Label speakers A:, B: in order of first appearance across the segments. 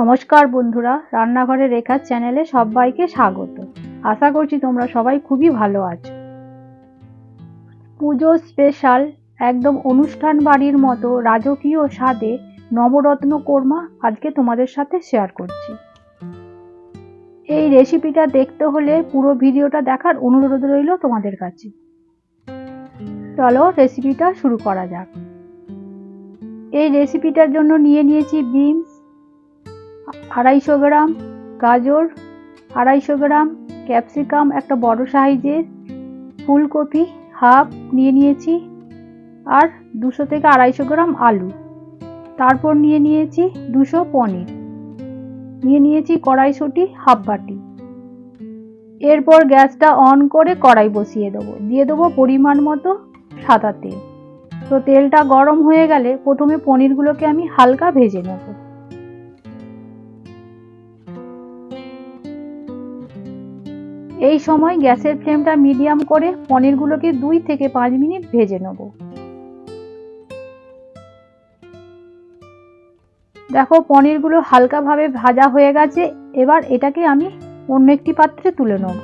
A: নমস্কার বন্ধুরা রান্নাঘরে রেখার চ্যানেলে সবাইকে স্বাগত। আশা করছি তোমরা সবাই খুবই ভালো আছো। পুজো স্পেশাল একদম অনুষ্ঠান বাড়ির মতো রাজকীয় স্বাদে নবরত্ন কোরমা আজকে তোমাদের সাথে শেয়ার করছি। এই রেসিপিটা দেখতে হলে পুরো ভিডিওটা দেখার অনুরোধ রইল তোমাদের কাছে। চলো রেসিপিটা শুরু করা যাক। এই রেসিপিটার জন্য নিয়ে নিয়েছি বিনস আড়াইশো গ্রাম গাজর, আড়াইশো গ্রাম ক্যাপসিকাম, একটা বড় সাইজের ফুলকপি হাফ নিয়ে নিয়েছি আর দুশো থেকে আড়াইশো গ্রাম আলু। তারপর নিয়ে নিয়েছি দুশো পনির। নিয়ে নিয়েছি কড়াইশুঁটি হাফ বাটি। এরপর গ্যাসটা অন করে কড়াই বসিয়ে দেবো। দিয়ে দেবো পরিমাণ মতো সাদা তেল। তো তেলটা গরম হয়ে গেলে প্রথমে পনিরগুলোকে আমি হালকা ভেজে নেব। এই সময় গ্যাসের ফ্লেমটা মিডিয়াম করে পনিরগুলোকে দুই থেকে পাঁচ মিনিট ভেজে নেব। দেখো, পনিরগুলো হালকাভাবে ভাজা হয়ে গেছে। এবার এটাকে আমি অন্য একটি পাত্রে তুলে নেব।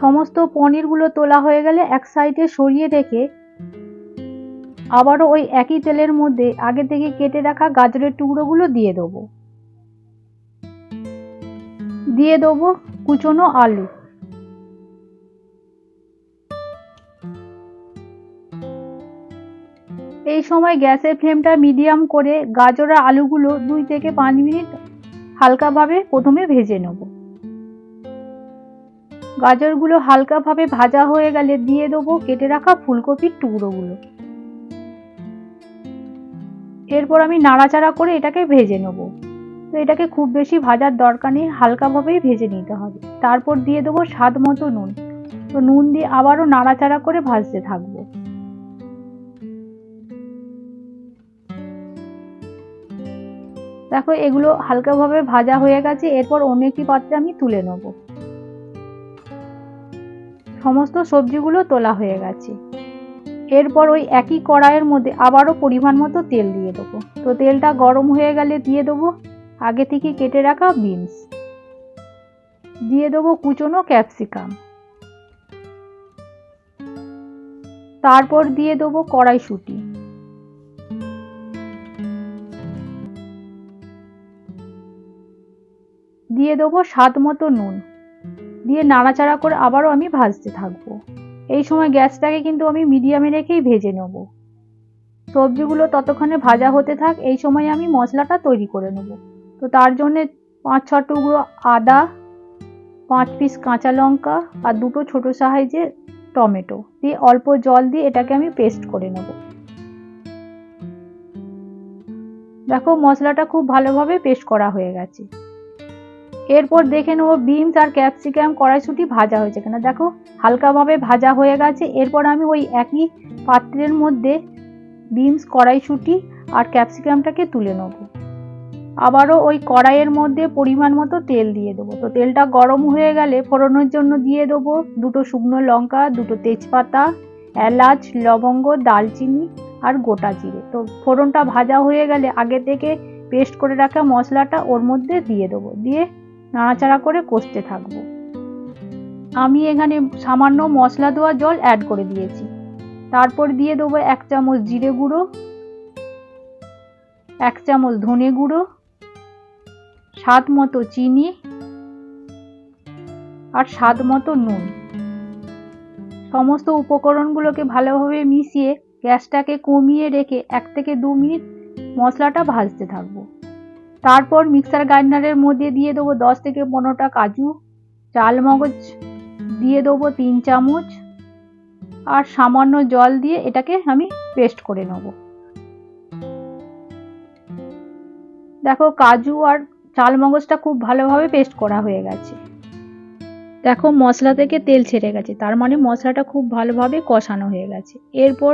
A: সমস্ত পনিরগুলো তোলা হয়ে গেলে এক সাইডে সরিয়ে রেখে আবারও ওই একই তেলের মধ্যে আগে থেকে কেটে রাখা গাজরের টুকরোগুলো দিয়ে দেবো। দিয়ে দেবো কুচনো আলু। এই সময় গ্যাসের ফ্লেমটা মিডিয়াম করে গাজর আর আলুগুলো দুই থেকে পাঁচ মিনিট হালকাভাবে প্রথমে ভেজে নেব। গাজরগুলো হালকাভাবে ভাজা হয়ে গেলে দিয়ে দেবো কেটে রাখা ফুলকপির টুকরোগুলো। এরপর আমি নাড়াচাড়া করে এটাকে ভেজে নেব। তো এটাকে খুব বেশি ভাজার দরকার নেই, হালকাভাবেই ভেজে নিতে হবে। তারপর দিয়ে দেবো স্বাদ মতো নুন। তো নুন দিয়ে আবারও নাড়াচাড়া করে ভাজতে থাকব। দেখো, এগুলো হালকাভাবে ভাজা হয়ে গেছে। এরপর অন্য একটি পাত্রে আমি তুলে নেব। সমস্ত সবজিগুলো তোলা হয়ে গেছে। এরপর ওই একই কড়াইয়ের মধ্যে আবারও পরিমাণ মতো তেল দিয়ে দেবো। তো তেলটা গরম হয়ে গেলে দিয়ে দেবো আগে থেকে কেটে রাখা বিনস। দিয়ে দেবো কুচনো ক্যাপসিকাম। তারপর দিয়ে দেবো কড়াইশুঁটি। দিয়ে দেবো স্বাদ মতো নুন। দিয়ে নাড়াচাড়া করে আবারও আমি ভাজতে থাকব। এই সময় গ্যাসটাকে কিন্তু আমি মিডিয়ামে রেখেই ভেজে নেব। সবজিগুলো ততক্ষণে ভাজা হতে থাক, এই সময় আমি মশলাটা তৈরি করে নেব। তো তার জন্যে পাঁচ, ছ টুকরো আদা, পাঁচ পিস কাঁচা লঙ্কা আর দুটো ছোটো সাইজের টমেটো। দিয়ে অল্প জল দিয়ে এটাকে আমি পেস্ট করে নেব। দেখো মশলাটা খুব ভালোভাবে পেস্ট করা হয়ে গেছে। এরপর দেখে নেব বিনস আর ক্যাপসিকাম কড়াইশুটি ভাজা হয়েছে কিনা। দেখো হালকাভাবে ভাজা হয়ে গেছে। এরপর আমি ওই একই পাত্রের মধ্যে বিনস কড়াইশুটি আর ক্যাপসিকামটাকে তুলে নেব। আবারও ওই কড়াইয়ের মধ্যে পরিমাণ মতো তেল দিয়ে দেবো। তো তেলটা গরম হয়ে গেলে ফোড়নের জন্য দিয়ে দেবো দুটো শুকনো লঙ্কা, দুটো তেজপাতা, এলাচ, লবঙ্গ দালচিনি আর গোটা জিরে। তো ফোড়নটা ভাজা হয়ে গেলে আগে থেকে পেস্ট করে রাখা মশলাটা ওর মধ্যে দিয়ে দেবো। দিয়ে নাড়াচাড়া করে কষতে থাকব। আমি এখানে সামান্য মশলা দেওয়া জল অ্যাড করে দিয়েছি। তারপর দিয়ে দেবো এক চামচ জিরে গুঁড়ো, এক চামচ ধনে গুঁড়ো স্বাদ মতো চিনি আর স্বাদ মতো নুন। সমস্ত উপকরণগুলোকে ভালোভাবে মিশিয়ে গ্যাসটাকে কমিয়ে রেখে এক থেকে দু মিনিট মশলাটা ভাজতে থাকব। তারপর মিক্সার গ্রাইন্ডারের মধ্যে দিয়ে দেবো দশ থেকে পনেরোটা কাজু চাল মগজ দিয়ে দেবো তিন চামচ আর সামান্য জল দিয়ে এটাকে আমি পেস্ট করে নেব। দেখো কাজু আর চাল মগজটা খুব ভালোভাবে পেস্ট করা হয়ে গেছে। দেখো মশলা থেকে তেল ছেড়ে গেছে, তার মানে মশলাটা খুব ভালোভাবে কষানো হয়ে গেছে। এরপর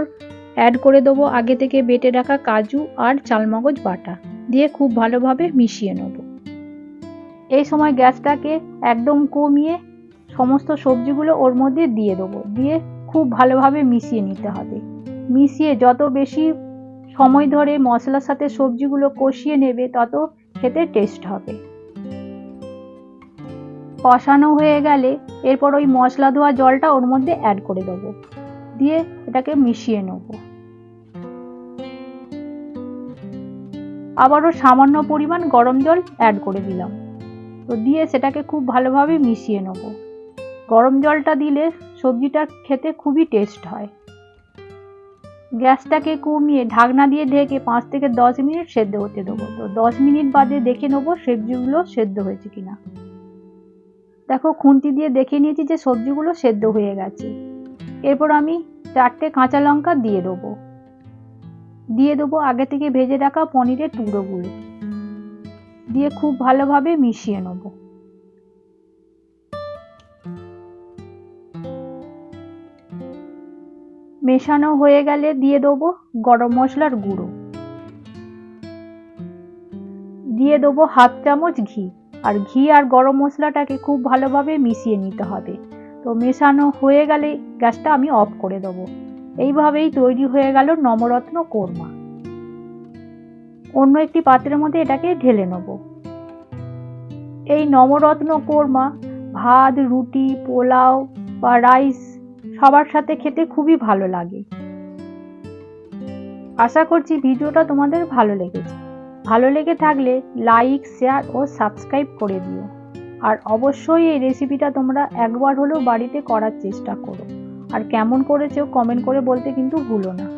A: অ্যাড করে দেবো আগে থেকে বেটে রাখা কাজু আর চালমগজ বাটা, দিয়ে খুব ভালোভাবে মিশিয়ে নেব। এই সময় গ্যাসটাকে একদম কমিয়ে সমস্ত সবজিগুলো ওর মধ্যে দিয়ে দেবো, দিয়ে খুব ভালোভাবে মিশিয়ে নিতে হবে। মিশিয়ে যত বেশি সময় ধরে মশলার সাথে সবজিগুলো কষিয়ে নেবে, তত খেতে টেস্ট হবে। কষানো হয়ে গেলে এরপর ওই মশলা ধোয়া জলটা ওর মধ্যে অ্যাড করে দেবো। দিয়ে এটাকে মিশিয়ে নেব। আবারও সামান্য পরিমাণ গরম জল অ্যাড করে দিলাম। তো দিয়ে সেটাকে খুব ভালোভাবে মিশিয়ে নেব। গরম জলটা দিলে সবজিটা খেতে খুবই টেস্ট হয়। গ্যাসটাকে কমিয়ে ঢাকনা দিয়ে ঢেকে পাঁচ থেকে দশ মিনিট সেদ্ধ হতে দেবো। তো দশ মিনিট বাদে দেখে নেব সবজিগুলো সেদ্ধ হয়েছে কিনা। দেখো, খুন্তি দিয়ে দেখে নিয়েছি যে সবজিগুলো সেদ্ধ হয়ে গেছে। এরপর আমি চারটে কাঁচা লঙ্কা দিয়ে দেবো। দিয়ে দেবো আগে থেকে ভেজে রাখা পনিরের টুকরোগুলো। দিয়ে খুব ভালোভাবে মিশিয়ে নেব। মেশানো হয়ে গেলে দিয়ে দেবো গরম মশলার গুঁড়ো। দিয়ে দেবো হাফ চামচ ঘি। আর ঘি আর গরম মশলাটাকে খুব ভালোভাবে মিশিয়ে নিতে হবে। তো মেশানো হয়ে গেলে গ্যাসটা আমি অফ করে দেবো। এইভাবেই তৈরি হয়ে গেল নবরত্ন কোরমা। অন্য একটি পাত্রের মধ্যে এটাকে ঢেলে নেব। এই নবরত্ন কোরমা, ভাত, রুটি, পোলাও বা রাইস সবার সাথে খেতে খুবই ভালো লাগে। আশা করছি ভিডিওটা তোমাদের ভালো লেগেছে। ভালো লেগে থাকলে লাইক শেয়ার ও সাবস্ক্রাইব করে দিও। আর অবশ্যই এই রেসিপিটা তোমরা একবার হলেও বাড়িতে করার চেষ্টা করো। আর কেমন করেছ কমেন্ট করে বলতে কিন্তু ভুলো না।